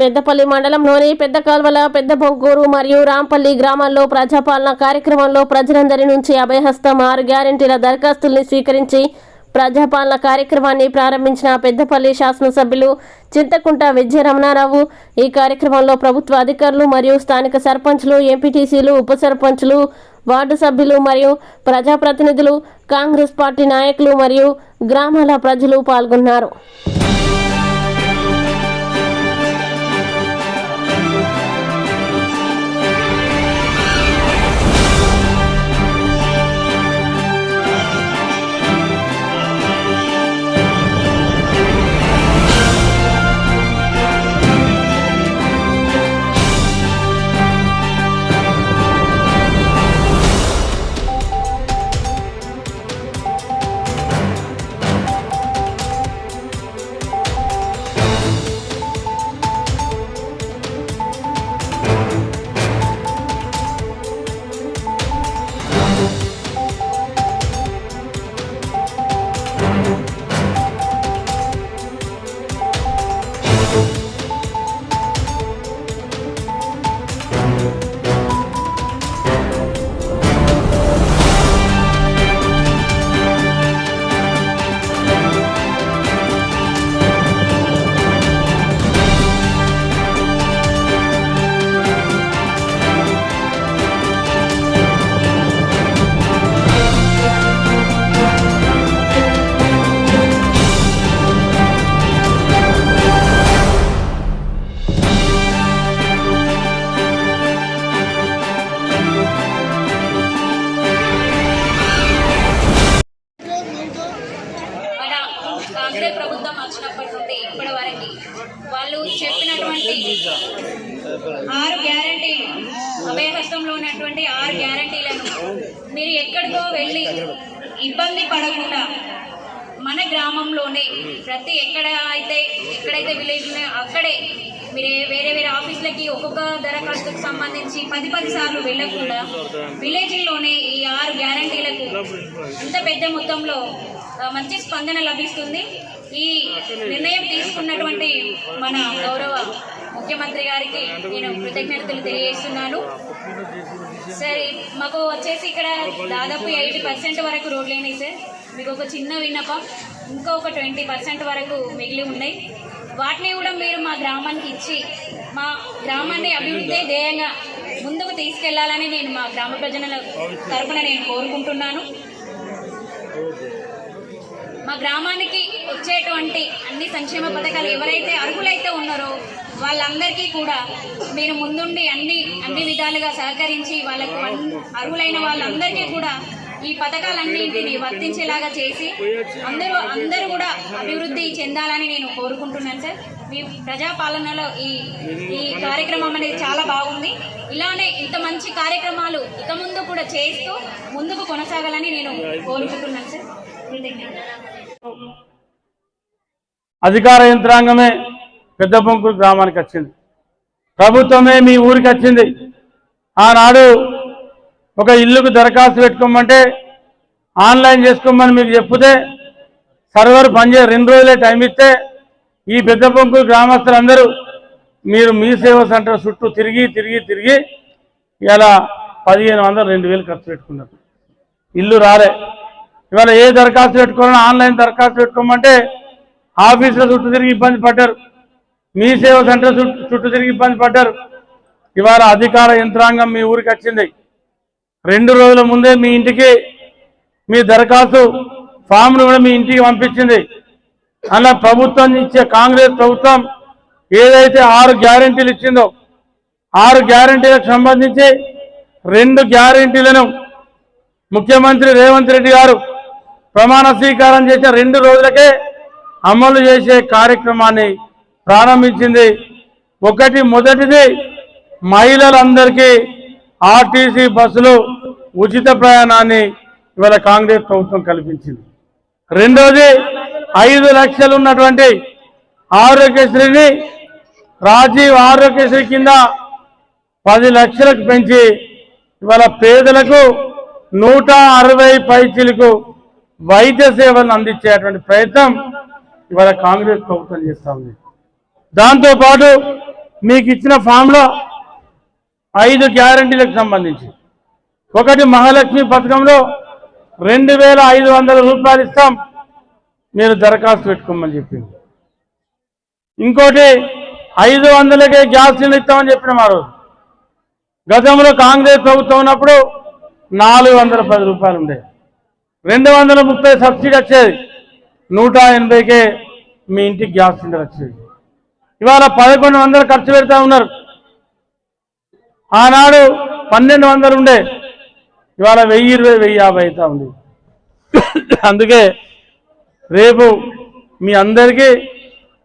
పెద్దపల్లి మండలంలోని పెద్ద కాల్వల పెద్ద బొగ్గూరు మరియు రాంపల్లి గ్రామాల్లో ప్రజాపాలన కార్యక్రమంలో ప్రజలందరి నుంచి అభయహస్తం ఆరు గ్యారెంటీల దరఖాస్తుల్ని స్వీకరించి ప్రజాపాలన కార్యక్రమాన్ని ప్రారంభించిన పెద్దపల్లి శాసనసభ్యులు చింతకుంట విజయ రమణారావు ఈ కార్యక్రమంలో ప్రభుత్వ అధికారులు మరియు స్థానిక సర్పంచ్లు ఎంపీటీసీలు ఉప సర్పంచ్లు వార్డు సభ్యులు మరియు ప్రజాప్రతినిధులు కాంగ్రెస్ పార్టీ నాయకులు మరియు గ్రామాల ప్రజలు పాల్గొన్నారు. చెప్పినటువంటి ఆరు గ్యారంటీ అభయహస్తంలో ఉన్నటువంటి ఆరు గ్యారంటీలను మీరు ఎక్కడికో వెళ్ళి ఇబ్బంది పడకుండా మన గ్రామంలోనే ప్రతి ఎక్కడ అయితే ఎక్కడైతే విలేజ్ ఉన్నాయో అక్కడే మీరు వేరే వేరే ఆఫీసులకి ఒక్కొక్క దరఖాస్తుకు సంబంధించి పది పది సార్లు వెళ్ళకుండా విలేజ్లోనే ఈ ఆరు గ్యారంటీలకు ఇంత పెద్ద మొత్తంలో మంచి స్పందన లభిస్తుంది. ఈ నిర్ణయం తీసుకున్నటువంటి మన గౌరవ ముఖ్యమంత్రి గారికి నేను కృతజ్ఞతలు తెలియజేస్తున్నాను. సరే మాకు వచ్చేసి ఇక్కడ దాదాపు ఎయిటీ పర్సెంట్ వరకు రోడ్లు అయినాయి సార్. మీకు ఒక చిన్న విన్నపం ఇంకా ఒక ట్వంటీ పర్సెంట్ వరకు మిగిలి ఉన్నాయి. వాటిని కూడా మీరు మా గ్రామానికి ఇచ్చి మా గ్రామాన్ని అభివృద్ధి ధ్యేయంగా ముందుకు తీసుకెళ్ళాలని నేను మా గ్రామ ప్రజల తరఫున నేను కోరుకుంటున్నాను. మా గ్రామానికి వచ్చేటువంటి అన్ని సంక్షేమ పథకాలు ఎవరైతే అర్హులైతే ఉన్నారో వాళ్ళందరికీ కూడా మీరు ముందుండి అన్ని అన్ని విధాలుగా సహకరించి వాళ్ళకు అర్హులైన వాళ్ళందరికీ కూడా ఈ పథకాలన్నింటినీ వర్తించేలాగా చేసి అందరూ అందరూ కూడా అభివృద్ధి చెందాలని నేను కోరుకుంటున్నాను సార్. మీ ప్రజాపాలనలో ఈ ఈ కార్యక్రమం అనేది చాలా బాగుంది. ఇలానే ఇంత మంచి కార్యక్రమాలు ఇక ముందు కూడా చేస్తూ ముందుకు కొనసాగాలని నేను కోరుకుంటున్నాను సార్. అధికార యంత్రాంగమే పెద్ద బొంకులు గ్రామానికి వచ్చింది. ప్రభుత్వమే మీ ఊరికి వచ్చింది. ఆనాడు ఒక ఇల్లుకు దరఖాస్తు పెట్టుకోమంటే ఆన్లైన్ చేసుకోమని మీకు చెప్తే సర్వర్ పనిచే రెండు రోజులే టైం ఇస్తే ఈ పెద్ద బొంకులు గ్రామస్తులందరూ మీరు మీ సేవా సెంటర్ చుట్టూ తిరిగి తిరిగి తిరిగి ఇలా పదిహేను వందలు రెండు వేలు ఖర్చు పెట్టుకున్నారు. ఇల్లు రాలే. ఇవాళ ఏ దరఖాస్తు పెట్టుకోవాలన్నా ఆన్లైన్ దరఖాస్తు పెట్టుకోమంటే ఆఫీసుల చుట్టూ తిరిగి ఇబ్బంది పడ్డారు. మీ సేవ సెంటర్ చుట్టూ తిరిగి ఇబ్బంది పడ్డారు. ఇవాళ అధికార యంత్రాంగం మీ ఊరికి వచ్చింది. రెండు రోజుల ముందే మీ ఇంటికి మీ దరఖాస్తు ఫామ్ను కూడా మీ ఇంటికి పంపించింది. అలా ప్రభుత్వం ఇచ్చే కాంగ్రెస్ ప్రభుత్వం ఏదైతే ఆరు గ్యారెంటీలు ఇచ్చిందో ఆరు గ్యారెంటీలకు సంబంధించి రెండు గ్యారెంటీలను ముఖ్యమంత్రి రేవంత్ రెడ్డి గారు ప్రమాణ స్వీకారం చేసిన రెండు రోజులకే అమలు చేసే కార్యక్రమాన్ని ప్రారంభించింది. ఒకటి మొదటిది మహిళలందరికీ ఆర్టీసీ బస్సులు ఉచిత ప్రయాణాన్ని ఇవాళ కాంగ్రెస్ ప్రభుత్వం కల్పించింది. రెండోది ఐదు లక్షలు ఉన్నటువంటి ఆరోగ్యశ్రీని రాజీవ్ ఆరోగ్యశ్రీ కింద పది లక్షలకు పెంచి ఇవాళ పేదలకు నూట అరవై పైచీలకు వైద్య సేవలను అందించేటువంటి ప్రయత్నం ఇవాళ కాంగ్రెస్ ప్రభుత్వం చేస్తా ఉంది. దాంతోపాటు మీకు ఇచ్చిన ఫామ్లో ఐదు గ్యారంటీలకు సంబంధించి ఒకటి మహాలక్ష్మి పథకంలో రెండు వేల ఐదు వందల రూపాయలు ఇస్తాం మీరు దరఖాస్తు పెట్టుకోమని చెప్పింది. ఇంకోటి ఐదు వందలకే గ్యాస్ సిలిండర్ ఇస్తామని చెప్పిన మా రోజు. గతంలో కాంగ్రెస్ ప్రభుత్వం ఉన్నప్పుడు నాలుగు వందల పది రూపాయలు ఉండేది రెండు వందల ముప్పై సబ్సిడీ వచ్చేది. నూట ఎనభైకే మీ ఇంటికి గ్యాస్ సిలిండర్ వచ్చేది. ఇవాళ పదకొండు వందలు ఖర్చు పెడతా ఉన్నారు. ఆనాడు పన్నెండు వందలు ఉండే. ఇవాళ వెయ్యి ఇరవై వెయ్యి యాభై అవుతా ఉంది. అందుకే రేపు మీ అందరికీ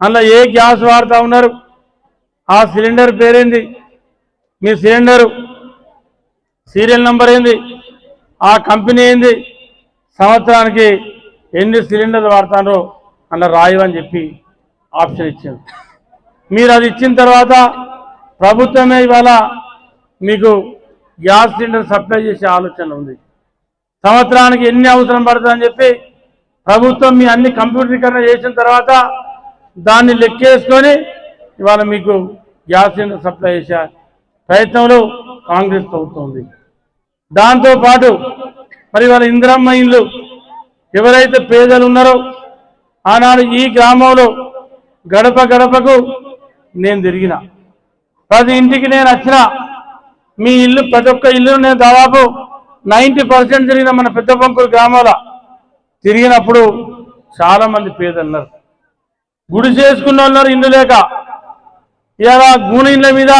అందులో ఏ గ్యాస్ వాడుతూ ఉన్నారు ఆ సిలిండర్ పేరేంది మీ సిలిండరు సీరియల్ నెంబర్ ఏంది ఆ కంపెనీ ఏంది సంవత్సరానికి ఎన్ని సిలిండర్లు వాడతారో అన్న రాయవని చెప్పి ఆప్షన్ ఇచ్చారు. మీరు అది ఇచ్చిన తర్వాత ప్రభుత్వమే ఇవాళ మీకు గ్యాస్ సిలిండర్ సప్లై చేసే ఆలోచన ఉంది. సంవత్సరానికి ఎన్ని అవసరం పడుతుందని చెప్పి ప్రభుత్వం మీ అన్ని కంప్యూటరీకరణ చేసిన తర్వాత దాన్ని లెక్కేసుకొని ఇవాళ మీకు గ్యాస్ సిలిండర్ సప్లై చేసే ప్రయత్నంలో కాంగ్రెస్ ప్రభుత్వం ఉంది. దాంతోపాటు మరి వాళ్ళ ఇందిరమ్మ ఇల్లు ఎవరైతే పేదలు ఉన్నారో ఆనాడు ఈ గ్రామంలో గడప గడపకు నేను తిరిగిన. ప్రతి ఇంటికి నేను వచ్చిన. మీ ఇల్లు ప్రతి ఒక్క ఇల్లు నేను దాదాపు నైంటీ పర్సెంట్ తిరిగిన మన పెద్ద పంకులు గ్రామాల. తిరిగినప్పుడు చాలా మంది పేదలు ఉన్నారు. గుడి చేసుకున్న వాళ్ళు ఉన్నారు ఇల్లు లేక. ఇలా గూని ఇళ్ళ మీద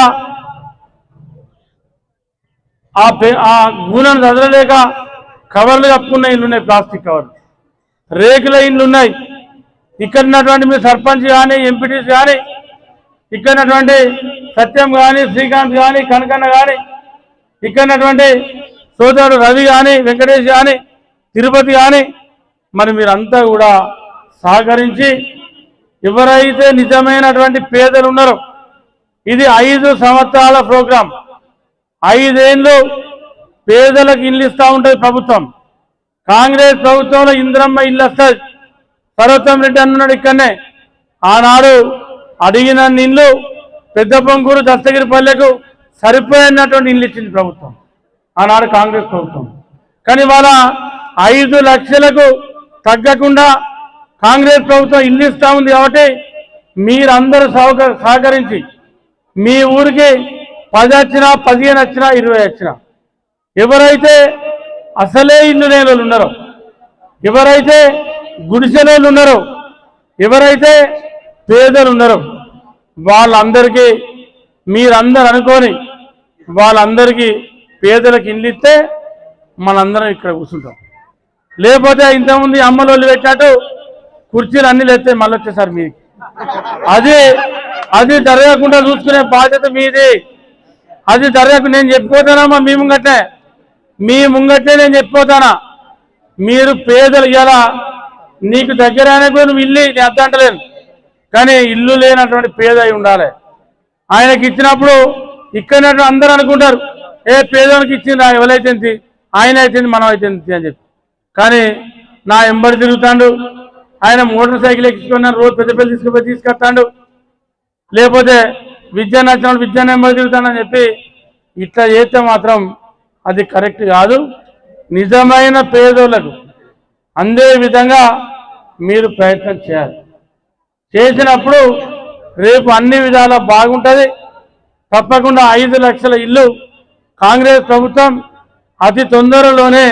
ఆ పే ఆ గూనెను చదవలేక కవర్లు కప్పుకున్న ఇల్లు ఉన్నాయి ప్లాస్టిక్ కవర్లు. రేకుల ఇండ్లు ఉన్నాయి. ఇక్కడ ఉన్నటువంటి మీ సర్పంచ్ కానీ ఎంపీటీస్ కానీ ఇక్కడ ఉన్నటువంటి సత్యం కానీ శ్రీకాంత్ కానీ కనకన్న కానీ ఇక్కడ ఉన్నటువంటి సోదరుడు రవి కానీ వెంకటేష్ కానీ తిరుపతి కానీ మరి మీరంతా కూడా సహకరించి ఎవరైతే నిజమైనటువంటి పేదలు ఉన్నారో ఇది ఐదు సంవత్సరాల ప్రోగ్రాం. ఐదేళ్ళు పేదలకు ఇల్లు ఇస్తూ ఉంటుంది ప్రభుత్వం. కాంగ్రెస్ ప్రభుత్వంలో ఇంద్రమ్మ ఇల్లు వస్తుంది. సర్వోత్తం రెడ్డి అన్నాడు ఇక్కడనే. ఆనాడు అడిగిన ఇల్లు పెద్ద పొంగూరు దస్తగిరిపల్లెకు సరిపోయినటువంటి ఇల్లు ఇచ్చింది ప్రభుత్వం. ఆనాడు కాంగ్రెస్ ప్రభుత్వం. కానీ వాళ్ళ ఐదు లక్షలకు తగ్గకుండా కాంగ్రెస్ ప్రభుత్వం ఇల్లు ఇస్తూ ఉంది కాబట్టి మీరందరూ సహక సహకరించి మీ ఊరికి పది వచ్చినా పదిహేను వచ్చినా ఇరవై వచ్చినా ఎవరైతే అసలే ఇల్లు నేలలు వాళ్ళు ఉన్నారో ఎవరైతే గుడిసెలోళ్ళు ఉన్నారో ఎవరైతే పేదలు ఉన్నారో వాళ్ళందరికీ మీరందరూ అనుకొని వాళ్ళందరికీ పేదలకు ఇల్లు ఇస్తే మనందరం ఇక్కడ కూర్చుంటాం. లేకపోతే ఇంతకుముందు అమ్మలోళ్ళు పెట్టినట్టు కుర్చీలు అన్ని లేస్తే మళ్ళీ వచ్చేసారు మీది. అది అది జరగకుండా చూసుకునే బాధ్యత మీది. అది జరగకు నేను చెప్పిపోతానమ్మా మేము గట్టే మీ ముంగట్నే నేను చెప్పిపోతానా? మీరు పేదలు ఇలా నీకు దగ్గర కూడా నువ్వు ఇల్లు నేను అద్దంటలేను కానీ ఇల్లు లేనటువంటి పేద అయి ఉండాలి. ఆయనకి ఇచ్చినప్పుడు ఇక్కడ అందరూ అనుకుంటారు ఏ పేదవానికి ఇచ్చింది ఎవరైతే ఆయన అయితే మనం అయితే అని చెప్పి. కానీ నా ఎంబడి తిరుగుతాడు ఆయన మోటార్ సైకిల్ ఎక్కించుకున్నాను రోజు పెద్ద పెద్ద తీసుకుపోయి తీసుకొస్తాడు. లేకపోతే విద్య నచ్చిన విద్య నెంబర్ తిరుగుతానని చెప్పి ఇట్లా చేస్తే మాత్రం అది కరెక్ట్ కాదు. నిజమైన పేదోళ్ళకు అందే విధంగా మీరు ప్రయత్నం చేయాలి. చేసినప్పుడు రేపు అన్ని విధాలా బాగుంటుంది. తప్పకుండా ఐదు లక్షల ఇల్లు కాంగ్రెస్ ప్రభుత్వం అతి తొందరలోనే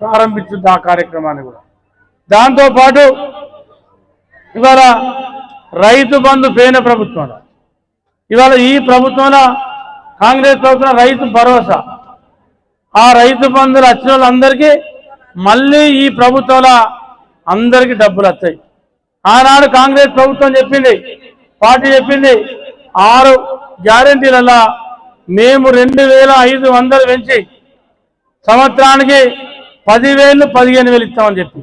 ప్రారంభించింది ఆ కార్యక్రమాన్ని కూడా. దాంతోపాటు ఇవాళ రైతు బంధు పేన ప్రభుత్వం. ఇవాళ ఈ ప్రభుత్వంలో కాంగ్రెస్ ప్రభుత్వం రైతు భరోసా. ఆ రైతు బంధువులు వచ్చిన వాళ్ళందరికీ మళ్ళీ ఈ ప్రభుత్వంలో అందరికీ డబ్బులు వస్తాయి ఆనాడు కాంగ్రెస్ ప్రభుత్వం చెప్పింది పార్టీ చెప్పింది ఆరు గ్యారంటీలలో మేము రెండు వేల ఐదు వందలు పెంచి సంవత్సరానికి పదివేలు పదిహేను వేలు ఇస్తామని చెప్పి.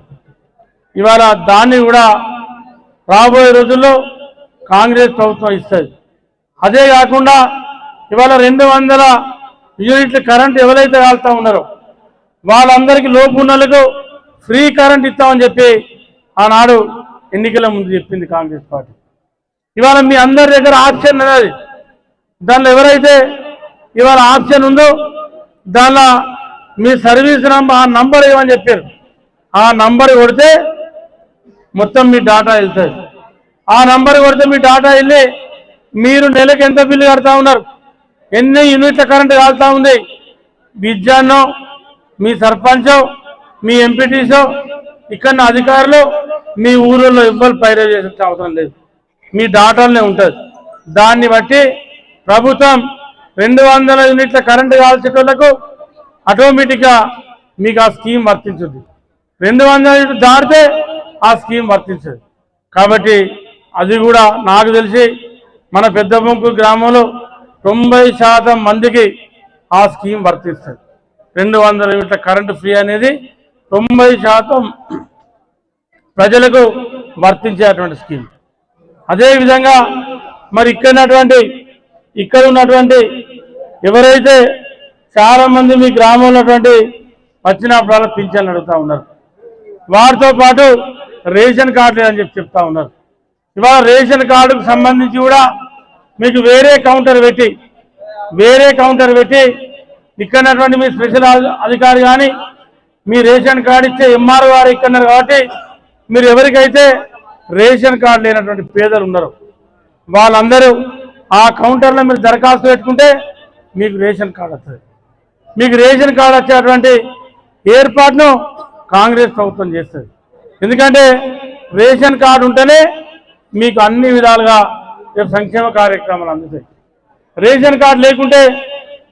ఇవాళ దాన్ని కూడా రాబోయే రోజుల్లో కాంగ్రెస్ ప్రభుత్వం ఇస్తుంది. అదే కాకుండా ఇవాళ రెండు వందల యూనిట్లు కరెంట్ ఎవరైతే కాలుతా ఉన్నారో వాళ్ళందరికీ లోపు ఫ్రీ కరెంట్ ఇస్తామని చెప్పి ఆనాడు ఎన్నికల ముందు చెప్పింది కాంగ్రెస్ పార్టీ. ఇవాళ మీ అందరి దగ్గర ఆప్షన్ అనేది దానిలో ఎవరైతే ఇవాళ ఆప్షన్ ఉందో దానిలో మీ సర్వీస్ నంబర్ ఆ నంబర్ ఇవ్వని చెప్పారు. ఆ నంబర్ కొడితే మొత్తం మీ డాటా వెళ్తుంది. ఆ నంబర్ కొడితే మీ డాటా వెళ్ళి మీరు నెలకు ఎంత బిల్లు కడతా ఉన్నారు? ఎన్ని యూనిట్ల కరెంట్ కాలుతా ఉంది? విద్యాన్నో మీ సర్పంచో మీ ఎంపీటీసో ఇక్కడ అధికారులు మీ ఊళ్ళో ఇవ్వాలి పైరే చేసే అవసరం లేదు. మీ డాటాలనే ఉంటుంది. దాన్ని బట్టి ప్రభుత్వం రెండు వందల యూనిట్ల కరెంటు కాల్చేటోళ్ళకు ఆటోమేటిక్గా మీకు ఆ స్కీమ్ వర్తించుద్ది. రెండు వందల యూనిట్లు దాటితే ఆ స్కీమ్ వర్తించదు. కాబట్టి అది కూడా నాకు తెలిసి మన పెద్ద బొంకు గ్రామంలో తొంభై శాతం మందికి ఆ స్కీమ్ వర్తిస్తుంది. రెండు వందల యూనిట్ల కరెంటు ఫ్రీ అనేది తొంభై శాతం ప్రజలకు వర్తించేటువంటి స్కీమ్. అదేవిధంగా మరి ఇక్కడున్నటువంటి ఇక్కడ ఉన్నటువంటి ఎవరైతే చాలా మంది మీ గ్రామంలో ఉన్నటువంటి వచ్చినప్పుడు పింఛన్లు అడుగుతూ ఉన్నారు. వారితో పాటు రేషన్ కార్డు లేదని చెప్పి చెప్తా ఉన్నారు. ఇవాళ రేషన్ కార్డుకు సంబంధించి కూడా మీకు వేరే కౌంటర్ పెట్టి వేరే కౌంటర్ పెట్టి ఇక్కడటువంటి మీ స్పెషల్ అధికారి కానీ మీ రేషన్ కార్డు ఇచ్చే ఎంఆర్ గారు ఇక్కడన్నారు కాబట్టి మీరు ఎవరికైతే రేషన్ కార్డు లేనటువంటి పేదలు ఉన్నారో వాళ్ళందరూ ఆ కౌంటర్లో మీరు దరఖాస్తు పెట్టుకుంటే మీకు రేషన్ కార్డు వస్తుంది. మీకు రేషన్ కార్డు వచ్చేటువంటి ఏర్పాటును కాంగ్రెస్ ప్రభుత్వం చేస్తుంది. ఎందుకంటే రేషన్ కార్డు ఉంటేనే మీకు అన్ని విధాలుగా సంక్షేమ కార్యక్రమాలు అందుతాయి రేషన్ కార్డు లేకుంటే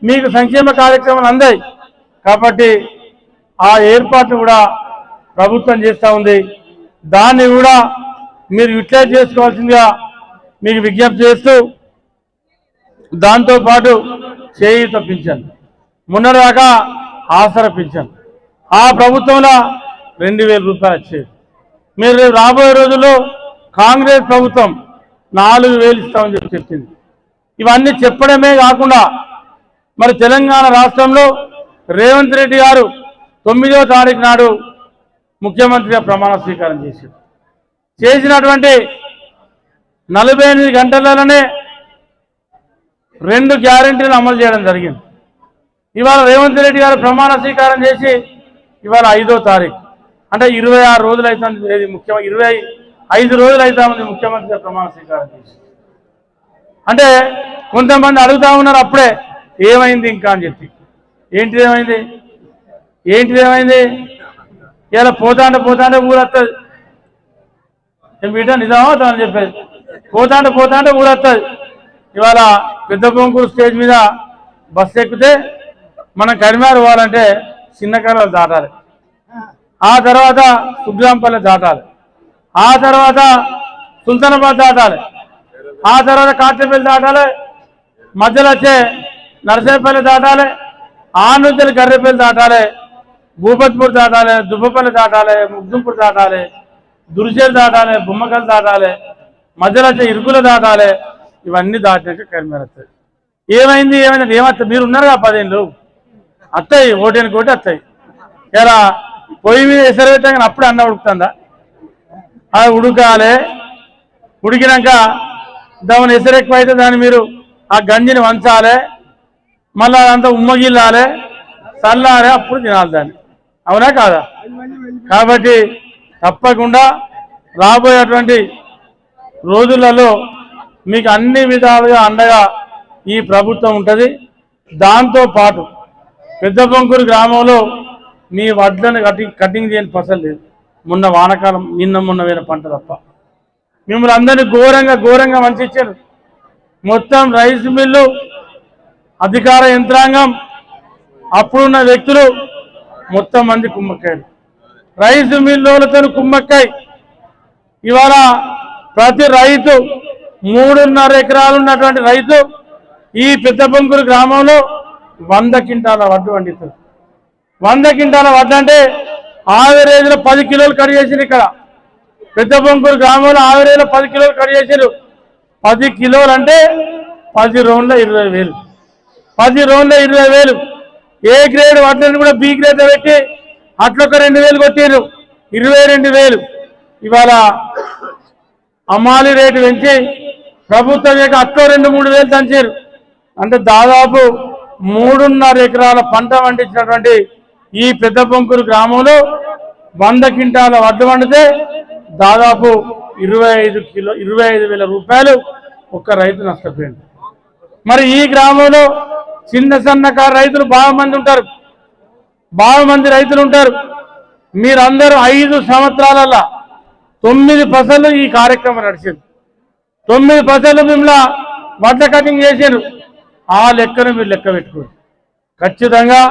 మీకు సంక్షేమ కార్యక్రమాలు అందాయి. కాబట్టి ఆ ఏర్పాటు కూడా ప్రభుత్వం చేస్తూ ఉంది. దాన్ని కూడా మీరు యూటిలైజ్ చేసుకోవాల్సిందిగా మీకు విజ్ఞప్తి చేస్తూ దాంతోపాటు చేయి పింఛన్ మొన్నదాకా ఆసర పింఛన్ ఆ ప్రభుత్వంలో రెండు వేల రూపాయలు వచ్చేది. మీరు రాబోయే రోజుల్లో కాంగ్రెస్ ప్రభుత్వం నాలుగు వేలు ఇస్తామని చెప్పి చెప్పింది. ఇవన్నీ చెప్పడమే కాకుండా మరి తెలంగాణ రాష్ట్రంలో రేవంత్ రెడ్డి గారు తొమ్మిదవ తారీఖు నాడు ముఖ్యమంత్రిగా ప్రమాణ స్వీకారం చేశారు. చేసినటువంటి నలభై ఎనిమిది గంటలలోనే రెండు గ్యారంటీలు అమలు చేయడం జరిగింది. ఇవాళ రేవంత్ రెడ్డి గారు ప్రమాణ స్వీకారం చేసి ఇవాళ ఐదో తారీఖు. అంటే ఇరవై ఆరు రోజులు అవుతుంది. ముఖ్యమంత్రి ఇరవై ఐదు రోజులు అవుతుంది ముఖ్యమంత్రిగా ప్రమాణ స్వీకారం చేసి అంటే కొంతమంది అడుగుతా ఉన్నారు అప్పుడే ఏమైంది ఇంకా అని చెప్పి. ఏంటిది ఏమైంది? ఏంటిది ఏమైంది? ఇలా పోతాంటే పోతాంటే ఊరొస్తుంది ఏం బిడ్డ నిజమా అని చెప్పేది. పోతాంటే పోతాంటే ఊరొస్తుంది ఇవాళ పెద్ద పొంకూరు స్టేజ్ మీద బస్సు ఎక్కితే మనం కరిమారు పోవాలంటే చిన్న కర్రలు దాటాలి. ఆ తర్వాత సుగ్రాంపల్లి దాటాలి. ఆ తర్వాత సుల్తానాబాద్ దాటాలి. ఆ తర్వాత కాట్రపల్లి దాటాలి. మధ్యలో వచ్చే నరసేపల్లి దాటాలి. ఆ నుంచి గర్రెపల్లి దాటాలి. భూపత్పూర్ దాటాలి. దుబ్బపల్లి దాటాలి. ముగ్దుంపూర్ దాటాలి. దురిచేలు దాటాలి. బొమ్మకలు దాటాలి. మధ్యలో వచ్చే ఇరుకులు దాటాలి. ఇవన్నీ దాటాక కరిమేర వస్తాయి. ఏమైంది? ఏమైంది? ఏమవుతుంది మీరు ఉన్నారు కదా పదేళ్ళు? అత్తాయి. ఓటేనికి ఓటి అత్తాయి. ఇలా పొయ్యి మీద ఎసరు పెట్టాక అప్పుడే అన్న ఉడుకుతుందా? అది ఉడకాలి ఉడికినాక దాని ఎసరు అయితే దాన్ని మీరు ఆ గంజిని వంచాలి. మళ్ళీ అదంతా ఉమ్మగిల్లాలి. చల్లాలి అప్పుడు తినాలి దాన్ని. అవునా కాదా? కాబట్టి తప్పకుండా రాబోయేటువంటి రోజులలో మీకు అన్ని విధాలుగా అండగా ఈ ప్రభుత్వం ఉంటుంది. దాంతో పాటు పెద్ద పొంకూరు గ్రామంలో మీ వడ్లను కటింగ్ కటింగ్ చేయని పసలు లేదు. మొన్న వానకాలం నిన్న మొన్న వేరే పంట తప్ప. మిమ్మల్ని అందరినీ ఘోరంగా ఘోరంగా వంచారు మొత్తం రైస్ మిల్లు అధికార యంత్రాంగం అప్పుడున్న వ్యక్తులు మొత్తం మంది కుమ్మక్కాయలు. రైస్ మిల్లులతో కుమ్మక్కాయి. ఇవాళ ప్రతి రైతు మూడున్నర ఎకరాలు ఉన్నటువంటి రైతు ఈ పెద్ద గ్రామంలో వంద క్వింటాల వడ్డు పండిస్తారు వంద క్వింటాల వడ్డు అంటే ఆవిరేజ్లో పది కిలోలు కట్ చేసింది ఇక్కడ. పెద్ద బొంకూరు గ్రామంలో ఆవిరేజ్లో పది కిలోలు కట్ చేసారు పది కిలోలు అంటే పది రౌండ్ల ఇరవై వేలు. పది రౌండ్ల ఇరవై వేలు. ఏ గ్రేడ్ వాటిని కూడా బి గ్రేడ్ పెట్టి అట్లొక రెండు వేలు కొట్టారు ఇరవై రెండు వేలు. ఇవాళ అమ్మాలి రేటు పెంచి ప్రభుత్వం యొక్క అట్లో రెండు మూడు వేలు దంచారు అంటే దాదాపు మూడున్నర ఎకరాల పంట పండించినటువంటి ఈ పెద్ద పొంకూరు గ్రామంలో వంద క్వింటాల వడ్డు వండితే దాదాపు ఇరవై ఐదు కిలో ఇరవై ఐదు వేల రూపాయలు ఒక్క రైతు నష్టపోయింది మరి ఈ గ్రామంలో చిన్న సన్నకారు రైతులు బాగా మంది ఉంటారు. బాగా మంది రైతులు ఉంటారు. మీరందరూ ఐదు సంవత్సరాలలో తొమ్మిది పసలు ఈ కార్యక్రమం నడిచింది. తొమ్మిది పసలు మిమ్మల్ని వడ్ల కటింగ్ చేశారు ఆ లెక్కను మీరు లెక్క పెట్టుకోండి. ఖచ్చితంగా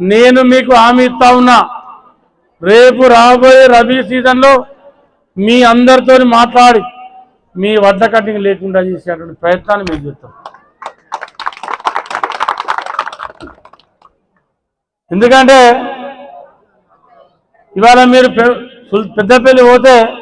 నేను మీకు హామీ ఇస్తా ఉన్నా. రేపు రాబోయే రబీ సీజన్లో మీ అందరితో మాట్లాడి మీ వడ్ల కటింగ్ లేకుండా చేసేటువంటి ప్రయత్నాన్ని మేము చేస్తాం. ఎందుకంటే ఇవాళ మీరు పె- పెద్దపల్లి పోతే